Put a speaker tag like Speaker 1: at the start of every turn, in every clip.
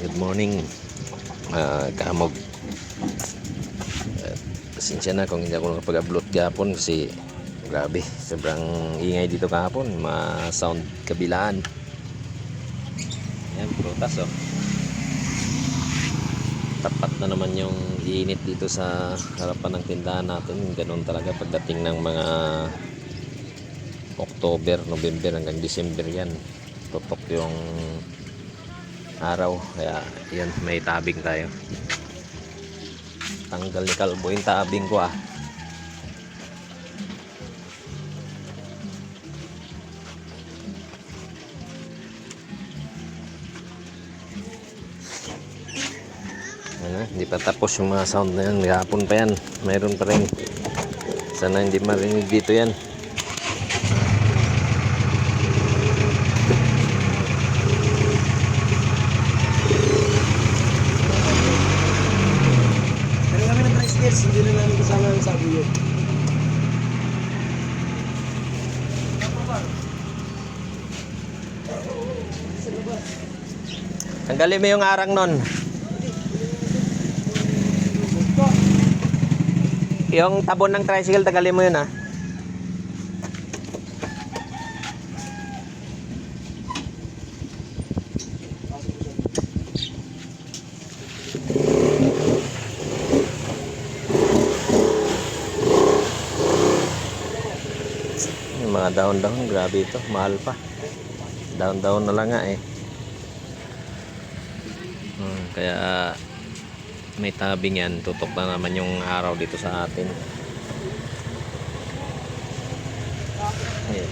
Speaker 1: Good morning, uh, Kamog. Uh, pasensya na kung hindi ako nakapag-upload kahapon kasi grabe, sobrang ingay dito kahapon, ma-sound kabilaan. Yan, prutas oh. Tapat na naman yung init dito sa harapan ng tindahan natin. Ganun talaga pagdating ng mga October, November hanggang December yan. Tutok yung araw. Kaya yan, may tabing tayo. Tanggal ni Kalbo yung tabing ko ah. Ano, hindi pa tapos yung mga sound na yan. Gahapon pa yan. Mayroon pa rin. Sana hindi marinig dito yan.
Speaker 2: Hindi na namin kasama ang sabi yun.
Speaker 1: Tanggalin mo yung arang nun. Yung tabon ng tricycle, tanggalin mo yun ah. Yung mga daon-daon, grabe ito. Mahal pa. Daon-daon na lang nga eh. Hmm, kaya may tabing yan, tutok na naman yung araw dito sa atin. Ayan.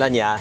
Speaker 1: Ilan ya?